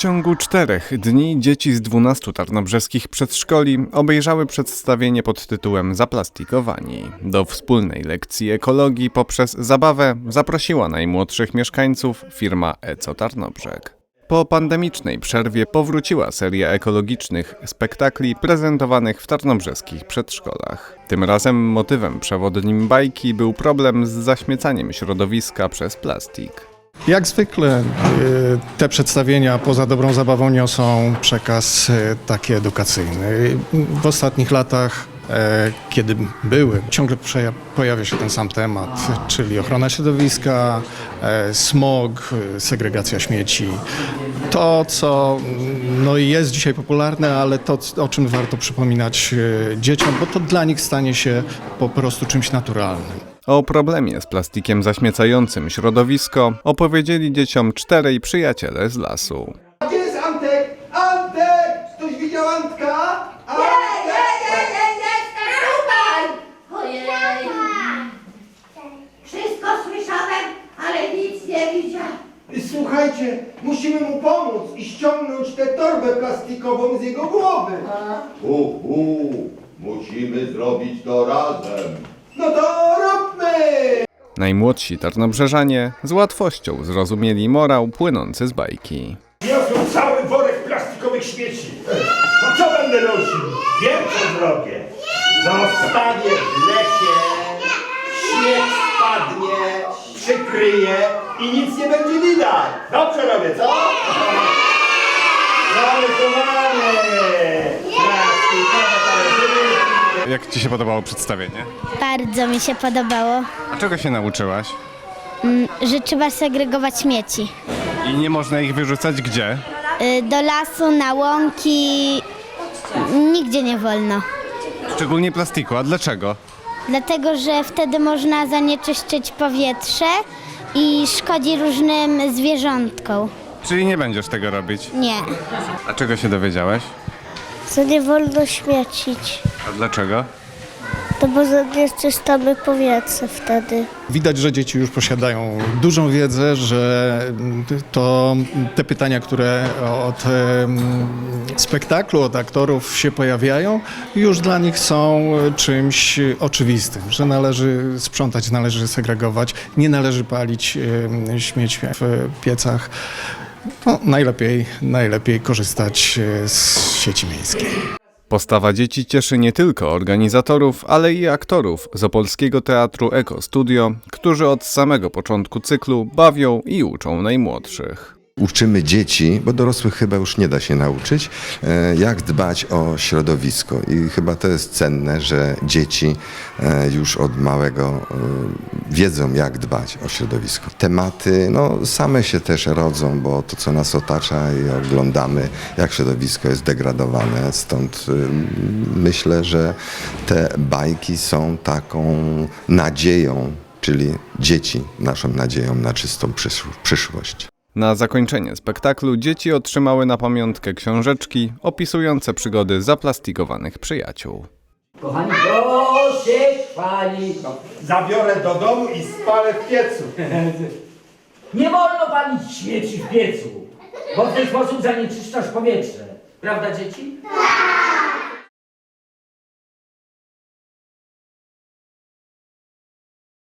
ciągu czterech dni dzieci z 12 tarnobrzeskich przedszkoli obejrzały przedstawienie pod tytułem Zaplastikowani. Do wspólnej lekcji ekologii poprzez zabawę zaprosiła najmłodszych mieszkańców firma Eco Tarnobrzeg. Po pandemicznej przerwie powróciła seria ekologicznych spektakli prezentowanych w tarnobrzeskich przedszkolach. Tym razem motywem przewodnim bajki był problem z zaśmiecaniem środowiska przez plastik. Jak zwykle y, te przedstawienia poza dobrą zabawą niosą przekaz y, taki edukacyjny. W ostatnich latach, e, kiedy były, ciągle pojawia się ten sam temat, czyli ochrona środowiska, e, smog, segregacja śmieci. To, co mm, no, jest dzisiaj popularne, ale to, o czym warto przypominać dzieciom, bo to dla nich stanie się po prostu czymś naturalnym. O problemie z plastikiem zaśmiecającym środowisko opowiedzieli dzieciom czterej przyjaciele z lasu. A Gdzie jest Antek? Antek! Ktoś widział Antka? Wszystko słyszałem, ale nic nie widziałem. Słuchajcie, musimy mu pomóc i ściągnąć tę torbę plastikową z jego głowy. U, u, musimy zrobić to razem. No to róbmy! Najmłodsi tarnobrzeżanie z łatwością zrozumieli morał płynący z bajki. Niosą cały worek plastikowych śmieci. A co będę nosił? Wiem, co zrobię. Zostawię w lesie, śnieg spadnie, przykryje i nic nie będzie widać. Dobrze robię, co? Mamy Jak Ci się podobało przedstawienie? Bardzo mi się podobało, A czego się nauczyłaś? że trzeba segregować śmieci. I nie można ich wyrzucać gdzie? Y, Do lasu, na łąki, nigdzie nie wolno. Szczególnie plastiku, a dlaczego? Dlatego, że wtedy można zanieczyszczyć powietrze i szkodzi różnym zwierzątkom. Czyli nie będziesz tego robić. Nie. A czego się dowiedziałeś? Co nie wolno śmiecić, A dlaczego? to bo zanieczyszczamy powietrze wtedy. Widać, że dzieci już posiadają dużą wiedzę, że to te pytania, które od spektaklu, od aktorów się pojawiają, już dla nich są czymś oczywistym, że należy sprzątać, należy segregować, nie należy palić śmieci w piecach. No, najlepiej, najlepiej korzystać e, z sieci miejskiej. Postawa dzieci cieszy nie tylko organizatorów, ale i aktorów z Opolskiego Teatru Eko Studio, którzy od samego początku cyklu bawią i uczą najmłodszych. Uczymy dzieci, bo dorosłych chyba już nie da się nauczyć, e, jak dbać o środowisko. I chyba to jest cenne, że dzieci e, już od małego e, wiedzą, jak dbać o środowisko. Tematy no, same się też rodzą, bo to, co nas otacza i oglądamy, jak środowisko jest degradowane. Stąd myślę, że te bajki są taką nadzieją, czyli dzieci naszą nadzieją na czystą przysz- przyszłość. Na zakończenie spektaklu dzieci otrzymały na pamiątkę książeczki opisujące przygody zaplastikowanych przyjaciół. Kochani, proszę pani. Zabiorę do domu i spalę w piecu. Nie wolno palić śmieci w piecu, bo w ten sposób zanieczyszczasz powietrze. Prawda, dzieci?